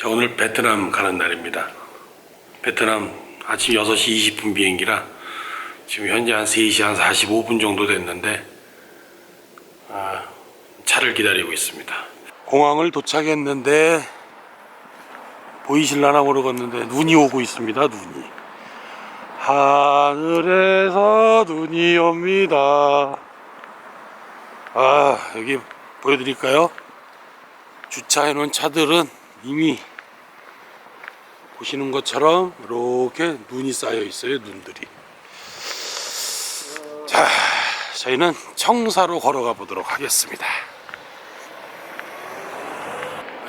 자, 오늘 베트남 가는 날입니다. 베트남 아침 6시 20분 비행기라 지금 현재 한 3시 한 45분 정도 됐는데 아, 차를 기다리고 있습니다. 공항을 도착했는데 보이실라나 모르겠는데 눈이 오고 있습니다. 눈이. 하늘에서 눈이 옵니다. 아, 여기 보여드릴까요? 주차해 놓은 차들은 이미 보시는 것처럼 이렇게 눈이 쌓여 있어요 눈들이. 자 저희는 청사로 걸어가 보도록 하겠습니다.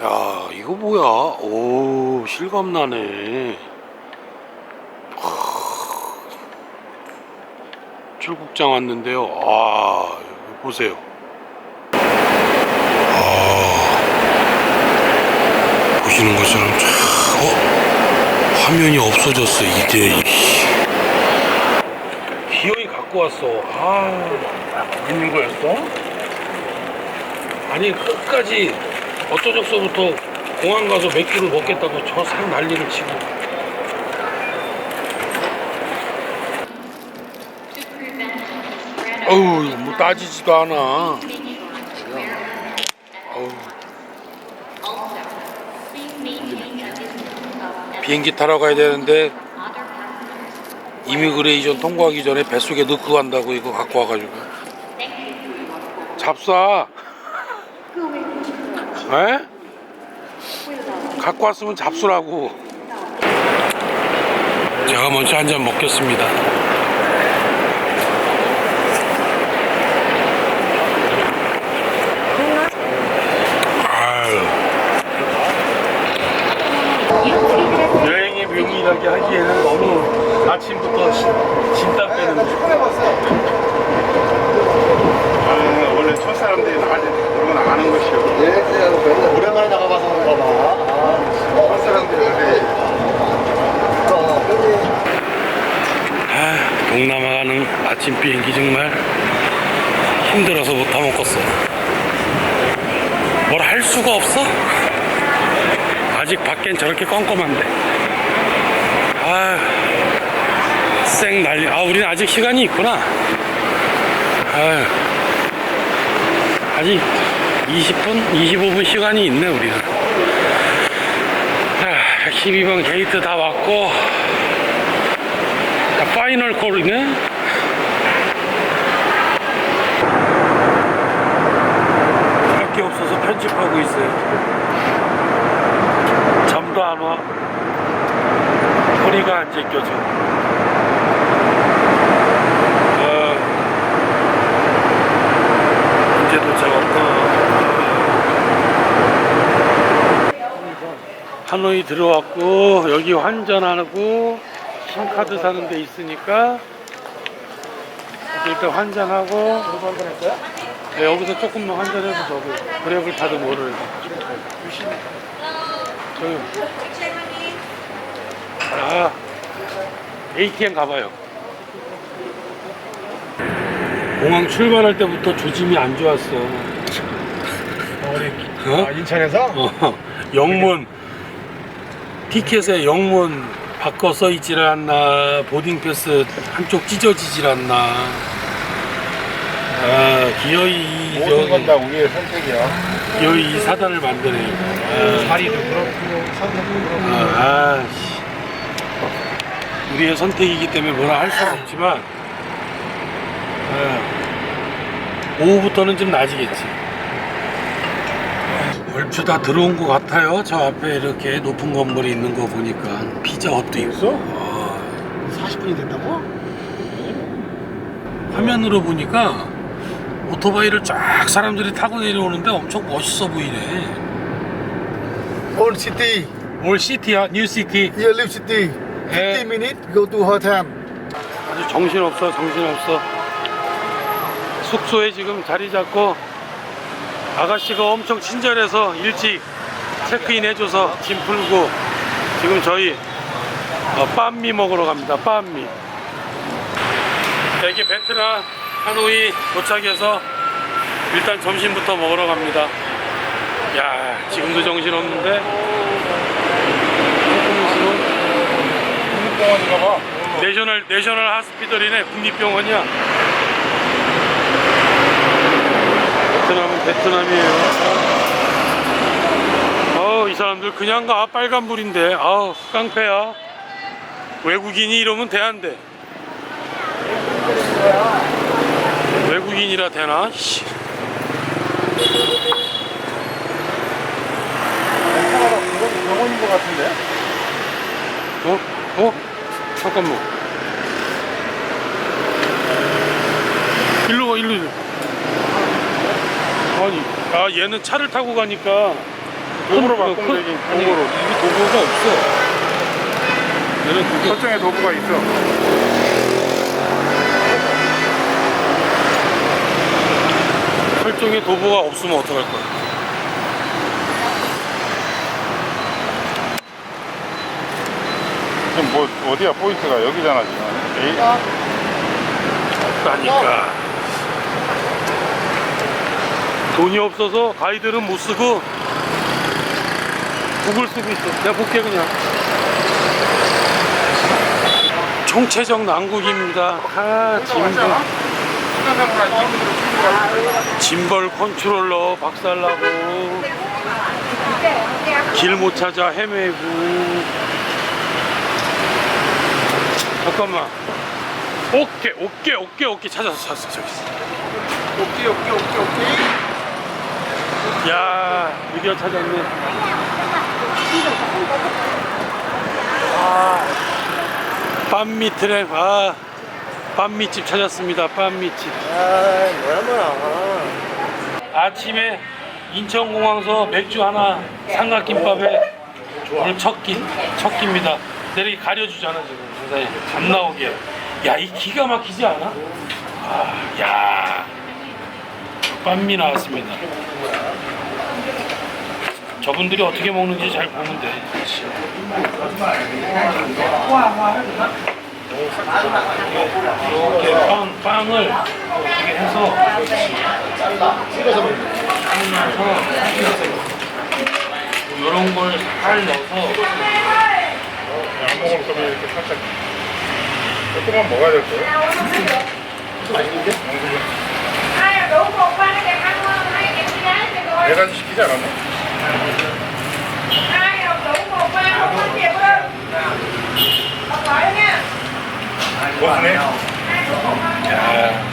야 이거 뭐야? 오 실감나네. 출국장 왔는데요. 아 여기 보세요. 보시는 것처럼 쫙, 어? 화면이 없어졌어 이제. 기어이 갖고 왔어. 아 있는 거였어? 아니 끝까지 어쩌적서부터 공항 가서 맥주를 먹겠다고 저 산 난리를 치고. 어우 뭐 따지지도 않아 비행기 타러 가야 되는데 이미그레이션 통과하기 전에 뱃속에 넣고 간다고 이거 갖고 와가지고. 잡사 에? 갖고 왔으면 잡수라고. 제가 먼저 한 잔 먹겠습니다 아유 여행의 묘미라게 하기에는 너무 아침부터 시- 진땀 빼는 아, 원래 첫 사람들이 나갈 때 그런 건 아는 것이요. 오랜만에 나가봐서 그런가 봐. 첫 사람들이 그래. 아, 동남아 가는 아침 비행기 정말 힘들어서 못 타먹겠어. 뭘 할 수가 없어? 아직 밖엔 저렇게 껌껌한데. 아, 쌩 난리. 아, 우리는 아직 시간이 있구나. 아, 아직 20분, 25분 시간이 있네, 우리는. 아, 12번 게이트 다 왔고, 자, 파이널 콜이네. 할게 없어서 편집하고 있어요. 잠도 안 와. 허리가 안 제껴져. 아, 언제 도착할까? 하노이 들어왔고 여기 환전하고 신카드 사는 데 있으니까 일단 환전하고 네, 여기서 조금만 환전해서 저기 그랩을 타든 뭐를 저기 아 ATM 가봐요 공항 출발할 때부터 조짐이 안 좋았어 어? 아, 인천에서? 어, 영문 티켓에 영문 바꿔 써 있질 않나 보딩 패스 한쪽 찢어지질 않나 아 기어이 모든 건 다 우리의 선택이야. 기어이 이 사단을 만드네 아, 자리도 그렇고, 선택도 그렇고. 아, 아, 씨. 우리의 선택이기 때문에 뭐라 할 수는 없지만 아, 오후부터는 좀 나아지겠지 얼추 다 들어온 것 같아요 저 앞에 이렇게 높은 건물이 있는 거 보니까 피자헛도 있고 아, 40분이 됐다고? 화면으로 보니까 오토바이를 쫙 사람들이 타고 내려오는데 엄청 멋있어 보이네 Old city. 올 시티야 뉴 시티 Here live city. 예. 50 minutes go to hotel. 아주 정신없어 정신없어 숙소에 지금 자리 잡고 아가씨가 엄청 친절해서 일찍 체크인 해줘서 짐 풀고 지금 저희 어, 빤미 먹으러 갑니다. 빤미. 여기 베트라 하노이 도착해서 일단 점심부터 먹으러 갑니다. 야 지금도 정신없는데? 국립병원인가봐. 내셔널, 내셔널 하스피털이네 국립병원이야. 베트남은 베트남이에요. 어우 이 사람들 그냥 가 빨간불인데 아우 깡패야. 외국인이 이러면 돼안돼. 외국인이라 되나? 씨. 이건 병원인 것 같은데? 어? 어? 잠깐만. 일로 와, 일로. 일로. 아니, 아 얘는 차를 타고 가니까 도구로 큰- 바꾸면 큰- 되긴, 아니, 도구로. 이게 도구가 없어. 얘는 그게 설정에 도구가 있어. 설정에 도구가 없으면 어떡할 거야? 지금 뭐 어디야 포인트가 여기잖아 지금. 에이, 없다니까. 돈이 없어서 가이드는 못 쓰고 구글 쓰고 있어. 내가 볼게 그냥. 총체적 난국입니다. 아, 짐벌, 짐벌 컨트롤러 박살나고 길 못 찾아 헤매고. 잠깐만. 오케이, 오케이, 오케이, 오케이 찾았어, 찾았어, 저기 있어. 오케이 오케이 오케이 오케이 야, 드디어 찾았네. 아, 빤미 트랩, 아, 빤미집 찾았습니다. 빤미집. 아 뭐야 뭐야 아침에 인천공항서 맥주 하나 삼각김밥에 오늘 첫 끼, 첫 끼입니다. 내리게 가려주잖아 지금 상사에 안 나오게. 야, 이 기가 막히지 않아? 아, 야, 빤미 나왔습니다. 저분들이 어떻게 먹는지 잘 보면 돼. 이렇게 빵, 빵을 이렇게 해서 먹는 이런 걸 살 넣어서 안 먹을 거면 이렇게 살짝 조금만 먹어야 될 거예요. 맛있는데? 네 가지 시키지 않았나? ai học đủ một ba không có kịp không học giỏi nha 고수네. 야,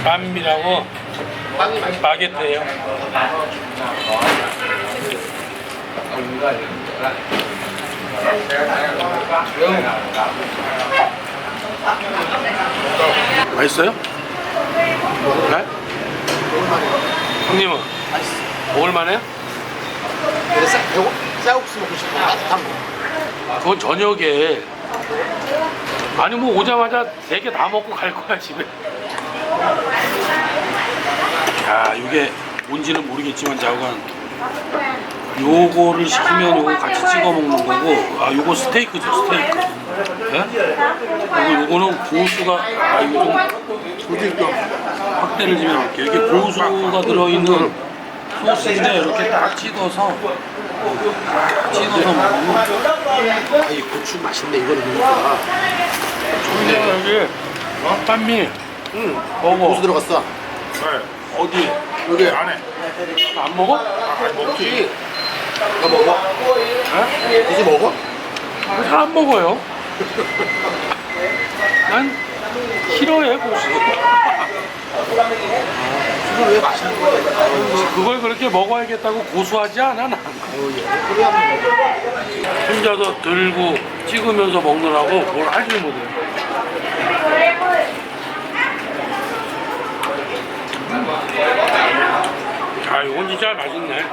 빰미라고 빵이 맛있 바게트예요. 맛있어요? 네? 형님은? 맛있어 먹을만해요? 근데 쌀 배고 쌀국수 먹고 싶어 따뜻한 거. 그건 저녁에. 아니 뭐 오자마자 세개다 먹고 갈 거야 집에. 야 이게 뭔지는 모르겠지만 자우간 요거를 시키면 요거 같이 찍어 먹는 거고 아 요거 스테이크죠 스테이크 예? 그리고 요거는 고수가 아 이거 좀 확대를 좀 해볼게요 이게 고수가 들어있는 소스인데 이렇게 딱 찍어서 찍어서 먹으면 아이 고추 맛있네 이거는 그러니까 근데 여기 어? 빤미 응 먹어 고수 들어갔어 네. 어디 여기 안에. 안 먹어? 아, 먹지. 너 먹어? 어? 고수 먹어? 잘 안 먹어요. 난 싫어해 고수. 고수를 왜 맛있는 거야 그걸 그렇게 먹어야겠다고 고수하지 않아 난. 혼자서 들고 찍으면서 먹느라고 뭘 하질 못해. 아 이건 진짜 맛있네.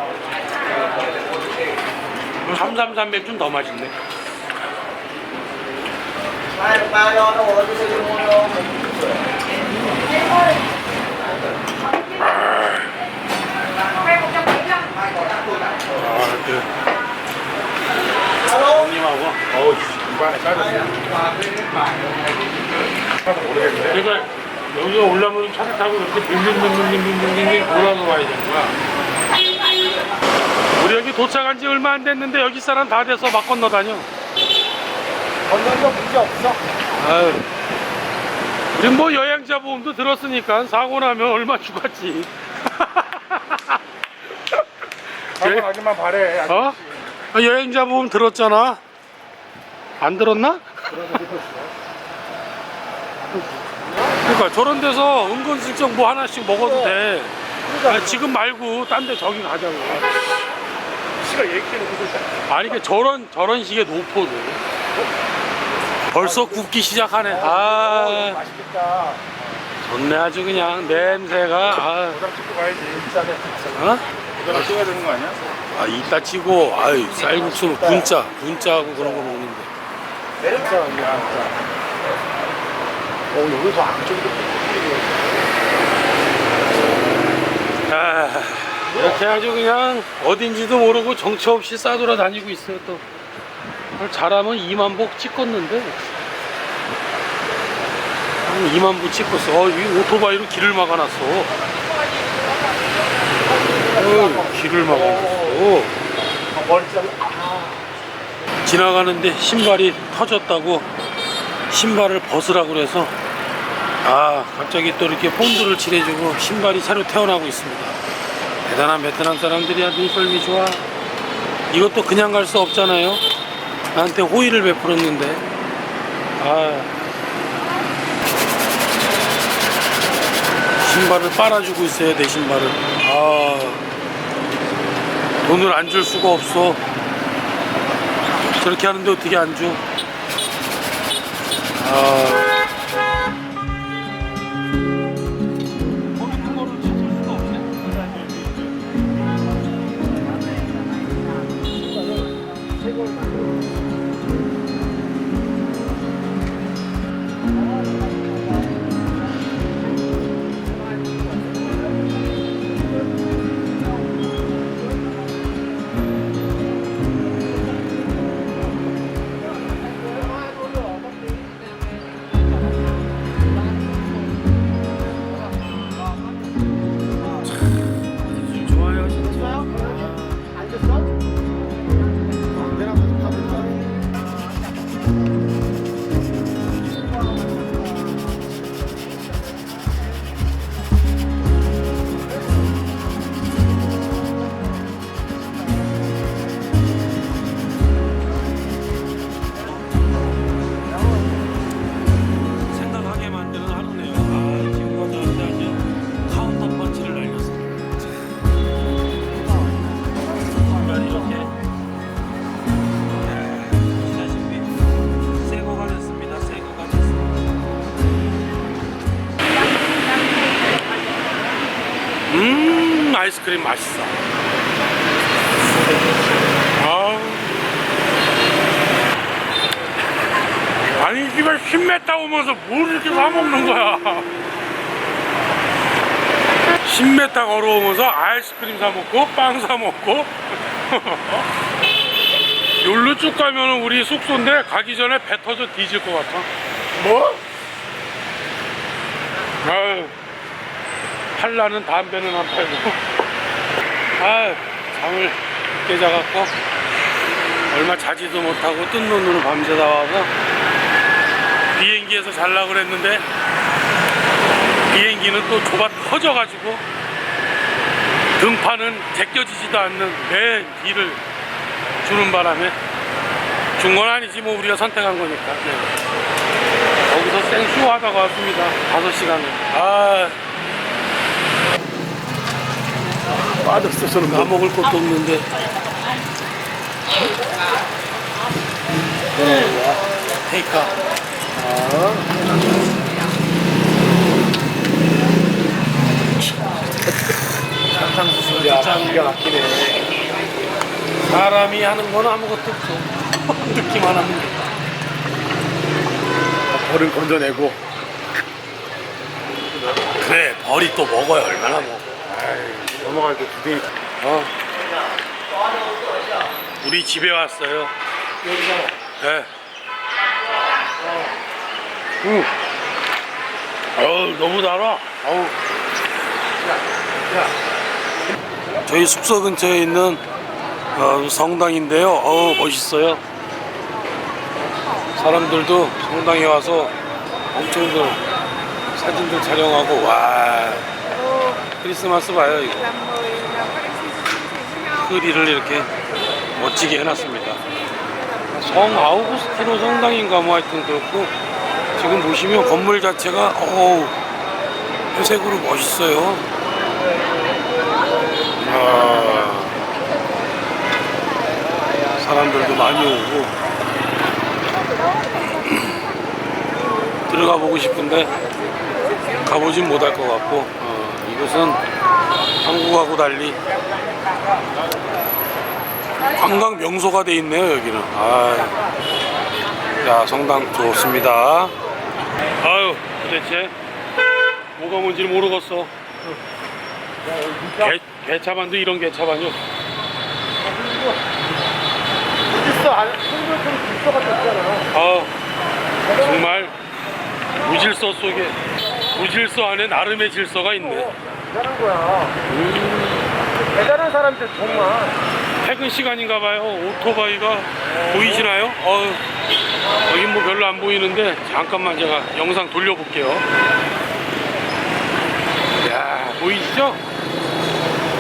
333 맥주는 더 맛있네. 그러니까 여기가 올라오면 차를 타고 이렇게 빙빙빙빙빙빙빙 돌아서 와야 되는 거야. 우리 여기 도착한 지 얼마 안 됐는데 여기 사람 다 돼서 막 건너 다녀. 건너는 거 문제 없어 아유. 우린 뭐 여행자 보험도 들었으니까 사고 나면 얼마 주겠지. 사고 나기만 바래. 어? 아, 여행자 보험 들었잖아. 안 들었나? 그러니까 저런 데서 은근슬쩍 뭐 하나씩 먹어도 돼. 아, 지금 말고 딴 데 저기 가자고. 씨가 그거 아니 그 저런 저런 식의 노포도 벌써 굽기 시작하네. 아 맛있겠다. 좋네 아주 그냥 냄새가. 아, 도장 찍고 가야지. 어? 도장 찍어야 되는 거 아니야? 아 이따 치고 아유 쌀국수는 분짜 분짜하고 그런 거 먹는데. 어, 여기서 안쪽으로 아, 이렇게 아주 그냥 어딘지도 모르고 정처 없이 싸돌아 다니고 있어요 또. 잘하면 2만 복 찍었는데. 한 2만 부 찍었어. 어, 이 오토바이로 길을 막아놨어. 어, 길을 막아놨어. 지나가는데 신발이 터졌다고 신발을 벗으라고 그래서 아 갑자기 또 이렇게 본드를 칠해주고 신발이 새로 태어나고 있습니다 대단한 베트남 사람들이야 눈썰미 좋아 이것도 그냥 갈 수 없잖아요 나한테 호의를 베풀었는데. 아. 신발을 빨아주고 있어요 내 신발을. 아. 돈을 안 줄 수가 없어. 저렇게 하는데 어떻게 안 줘? 아. 아이스크림 맛있어. 아우. 아니 집에 10m 오면서 뭘 이렇게 사 먹는 거야 10m 걸어오면서 아이스크림 사 먹고 빵 사 먹고 여기로 쭉 가면 우리 숙소인데 가기 전에 배 터져 뒤질 것 같아 뭐? 아유 팔라는 담배는 안 팔고 아유 잠을 늦게 자갖고 얼마 자지도 못하고 뜬 눈으로 밤새 나와서 비행기에서 잘라 그랬는데 비행기는 또 좁아 터져가지고 등판은 제껴지지도 않는 맨 뒤를 주는 바람에 준 건 아니지 뭐 우리가 선택한 거니까. 네. 거기서 생쇼 하다가 왔습니다. 5시간을. 아 빠졌어, 저는 나 먹을 것도 없는데. 테이카 사탕수수 야, 짠 기가 막히네. 사람이 하는 건 아무것도 없어. 느낌만 하면 돼. 벌을 건져내고. 그래 벌이 또 먹어요 얼마나 먹어 넘어갈 때 두대. 어. 우리 집에 왔어요. 네. 응. 어우 너무 달아. 어우. 저희 숙소 근처에 있는 어, 성당인데요. 어우 멋있어요. 사람들도 성당에 와서 엄청들 사진들 촬영하고 와 크리스마스 봐요 이거. 흐리를 이렇게 멋지게 해놨습니다. 성 아우구스티노 성당인가 뭐 하여튼 그렇고 지금 보시면 건물 자체가 어우 회색으로 멋있어요. 아, 사람들도 많이 오고. 들어가 보고 싶은데 가보진 못할 것 같고. 어, 이곳은 한국하고 달리 관광 명소가 돼 있네요 여기는. 아, 야 성당 좋습니다. 아유 도대체 뭐가 뭔지 를 모르겠어. 개, 개차반도 이런 개차반이요. 있어? 안 됐잖아. 아 정말 무질서 속에 무질서 안에 나름의 질서가 있네. 대단한 거야. 대단한 사람들 정말. 퇴근 시간인가 봐요. 오토바이가 보이시나요? 어, 여긴 뭐 별로 안 보이는데 잠깐만 제가 영상 돌려볼게요. 야 보이시죠?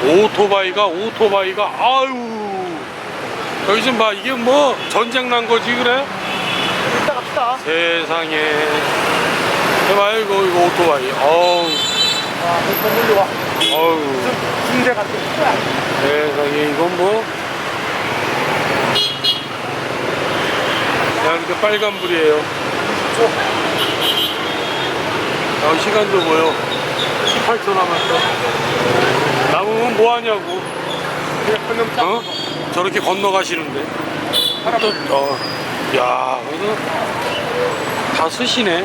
오토바이가 오토바이가 아유. 여기 좀 봐. 이게 뭐 전쟁 난 거지 그래? 이따 갑시다. 세상에 해봐요 이거 이거 오토바이 어우 아 건물로 와 어우 군대 같은 세상에 이건 뭐 야, 이렇게 빨간불이에요. 야, 시간도 뭐요? 18초 남았어. 남으면 뭐 하냐고. 어? 저렇게 건너가시는데. 또, 어, 야, 그래도 다 쓰시네.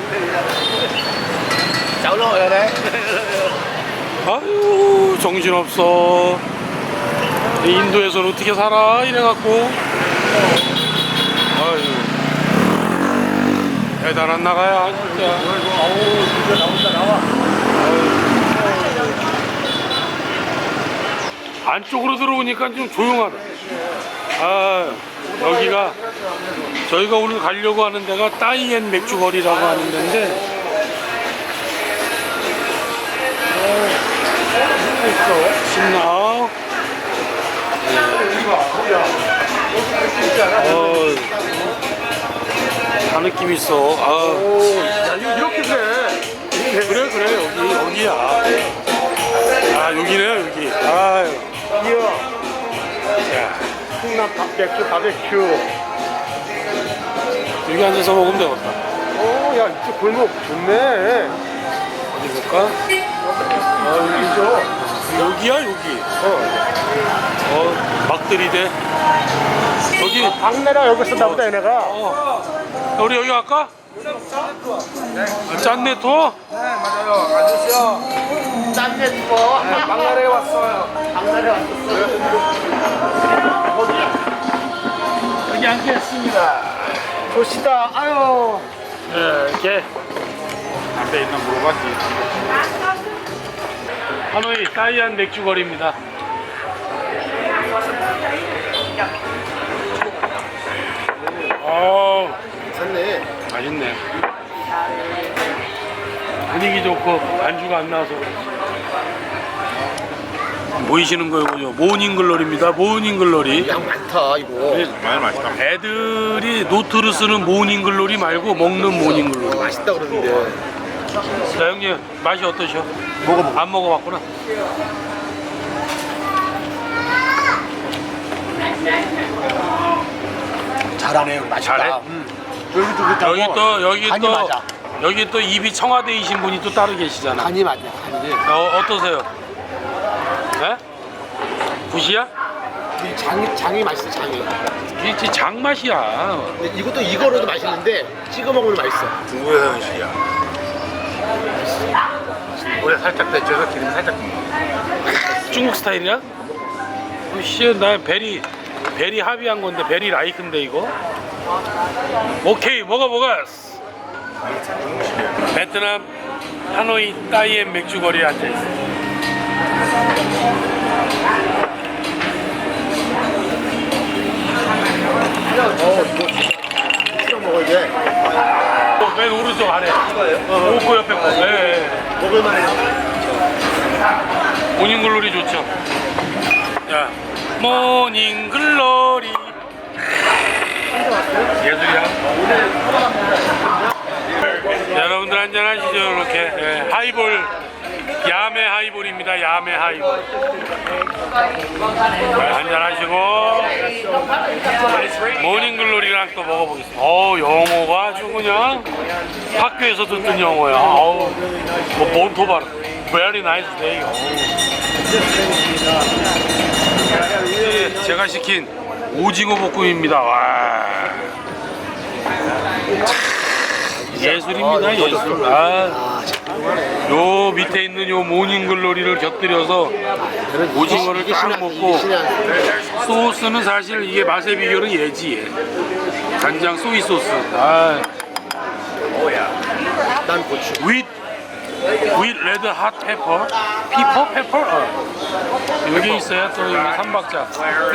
자 올라와야 돼 아유, 정신없어. 이 인도에서는 어떻게 살아? 이래갖고. 아유. 대단한 나가야, 진짜. 아우 진짜 나온다 나와 안쪽으로 들어오니까 좀 조용하다. 아, 여기가 저희가 오늘 가려고 하는 데가 따이엔 맥주거리라고 하는 데인데. 신나. 어, 다 느낌 있어. 아, 야 이거 이렇게 돼 그래 그래 여기 여기야. 아 여기네요 여기. 아유. 이야 야, 충남 바베큐 바베큐 여기 앉아서 먹으면 되겠다. 오 야 이쪽 골목 좋네 어디 볼까? 아 여기죠 여기야 여기. 어. 어, 막 들이대. 여기. 박내라 여기 썼나 보다 얘네가 어. 우리 여기 갈까? 아, 짠내 투어? 짠내 투어 박나라에 왔어요 박나라에 왔었어요 여기 앉겠습니다. 좋시다 아유 네, 이렇게 앞에 있는 물어봤지. 하노이 따이안 맥주거리입니다. 어, 괜찮네 맛있네. 분위기 좋고 안주가 안 나와서. 보이시는 거예요, 모닝글로리입니다. 모닝글로리. 양 많다 이거 정말 맛있다. 애들이 노트를 쓰는 모닝글로리 말고 먹는 모닝글로리. 맛있다 그러는데 자 형님 맛이 어떠셔? 먹어보고 안 먹어봤구나. 잘하네 맛있다 잘해? 음. 여기 또 그렇다고 여기 또 여기 간이 또 맞아 여기 또 입이 청와대이신 분이 또 따로 계시잖아. 간이 맞아 간이 어, 어떠세요? 네? 굿이야? 이 장이 장이 맛있어 장이 이게 장맛이야. 근데 이것도 이거로도 맛있는데 찍어 먹으면 맛있어 중국에서 음식이야. 물에 살짝 데쳐서 기름 살짝 중국 스타일이야? 어, 씨, 나 베리 베리 합의한 건데 베리 라이크인데 이거. 오케이 먹어 먹어. 베트남 하노이 따이엔 맥주거리에 앉아 있어. 어 이거 진짜 찍어 저거 이제 맨 오른쪽 아래. 이거예요? 오코 옆에 거. 예, 예. 먹을만해요. 모닝글로리 좋죠. 야, 모닝 글로리. 예술이야. 여러분들 한잔 하시죠, 이렇게. 예, 하이볼. 야매 하이볼입니다, 야매 하이볼. 한잔 하시고. 모닝 글로리랑 또 먹어보겠습니다. 어 영어가 아주 그냥 학교에서 듣던 영어야. 아우, 뭐, 본토발. Very nice day. 어우. 제가 시킨 오징어 볶음입니다. 와. 예술입니다, 예술. 아, 요 밑에 있는 요 모닝글로리를 곁들여서 오징어를 딱 먹고 소스는 사실 이게 맛의 비결은 얘지. 얘. 간장 소이 소스. 아, 난 고추. 윗, 윗 레드 핫 페퍼, 피퍼 페퍼. 어. 여기 있어요 또 여기 삼박자.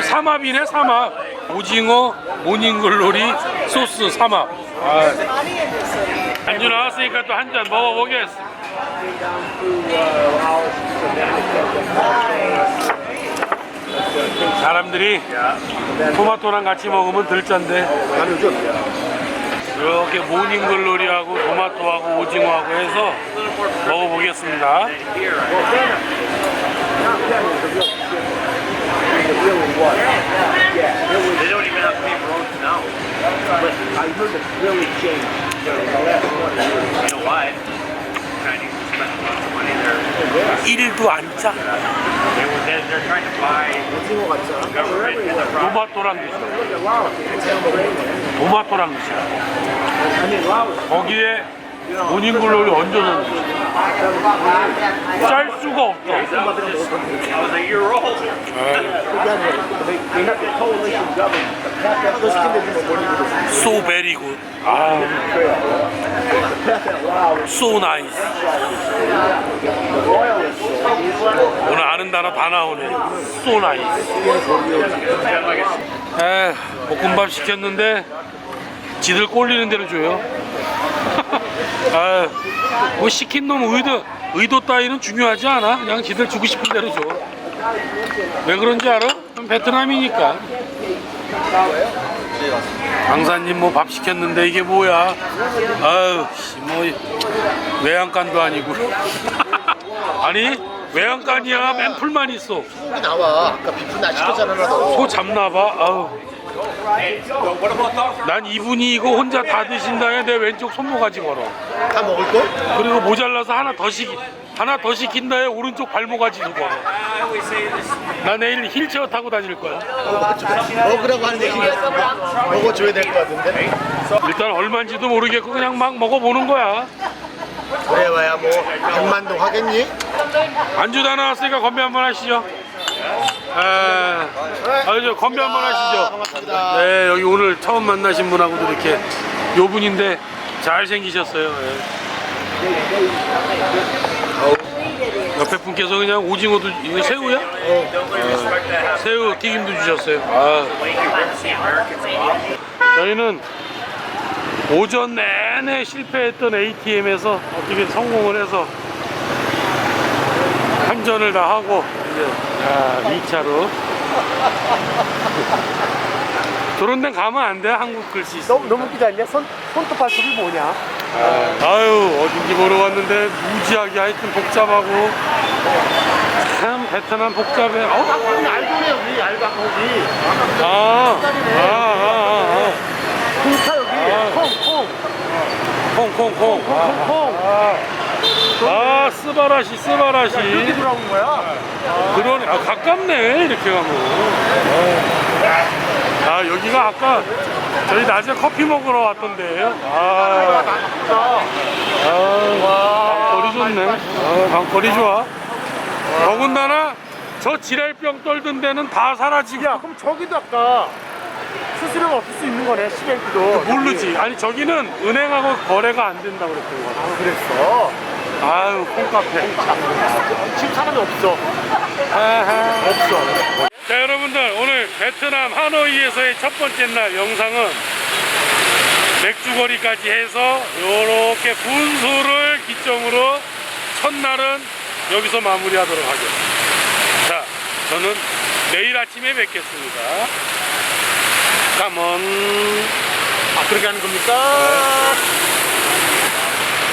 삼합이네 삼합. 오징어, 모닝글로리, 소스 삼합. 아. 안주 나왔으니까 또 한 잔 먹어보겠습니다. 사람들이 토마토랑 같이 먹으면 들짠데 나는 좀 이렇게 모닝글로리하고 토마토하고 오징어하고 해서 먹어보겠습니다. 1도 안 짜. 드셔. I mean, Laos. 거기에 모닝글로리 얹어서. 짤 수가 없어. So very good. 아, so nice. 오늘 아는 단어 다 나오네. So nice. 에, 볶음밥 시켰는데 지들 꼴리는 대로 줘요. 아, 뭐 시킨 놈 의도 의도 따위는 중요하지 않아. 그냥 지들 주고 싶은 대로 줘. 왜 그런지 알아? 베트남이니까. 강사님 뭐 밥 시켰는데 이게 뭐야? 아유, 씨, 뭐 외양간도 아니고. 아니 외양간이야 맨 풀만 있어. 나와. 아까 비프 나 시켰잖아. 소 잡나봐. 아우. 난 이분이 이거 혼자 다 드신다에 내 왼쪽 손모가지 걸어. 다 먹을걸? 그리고 모자라서 하나 더 시키 하나 더 시킨다에 오른쪽 발모가지도 걸어. 나 내일 힐체어 타고 다닐 거야. 먹으라고 하는 얘기가 먹어줘야 될 것 같은데? 일단 얼마인지도 모르겠고 그냥 막 먹어보는 거야. 그래 봐야 뭐 100만 동 하겠니? 안주 다 나왔으니까 건배 한번 하시죠. 에, 아, 저 건배 한번 하시죠. 반갑습니다. 네, 여기 오늘 처음 만나신 분하고도 이렇게 요 분인데 잘 생기셨어요. 예. 옆에 분께서 그냥 오징어도 이거 새우야? 어, 새우 튀김도 주셨어요. 아, 저희는 오전 내내 실패했던 ATM에서 어떻게 성공을 해서 한전을 다 하고 이제 야, 2차로. 저런 데 가면 안 돼? 한국 글씨 너무, 너무 웃기지 않냐? 손, 손톱 발톱이 뭐냐? 아유 어딘지 모르고 왔는데 무지하게 하여튼 복잡하고. 참 베트남 복잡해. 어? 여기 알고네 여기. 아까 거기 아, 아, 아, 콩차 여기. 아. 콩콩. 아, 콩콩 콩 아, 콩. 아 스바라시 스바라시. 여기 돌아온 거야? 그러네. 아 가깝네 이렇게 가면. 아, 아 여기가 아까 저희 낮에 커피 먹으러 왔던데요 아, 아 방거리 좋네. 아, 방거리 좋아. 더군다나 저 지랄병 떨던 데는 다 사라지고. 야 그럼 저기도 아까 수수료가 없을 수 있는 거네 시뱅크도. 모르지. 아니 저기는 은행하고 거래가 안 된다고 그랬던 거 같아. 아 그랬어 아유 콩카페 지금 사람이 없어 아하. 없어 자 여러분들 오늘 베트남 하노이에서의 첫 번째 날 영상은 맥주거리까지 해서 이렇게 분수를 기점으로 첫날은 여기서 마무리하도록 하겠습니다. 자, 저는 내일 아침에 뵙겠습니다. 까먼. 아, 그렇게 하는 겁니까?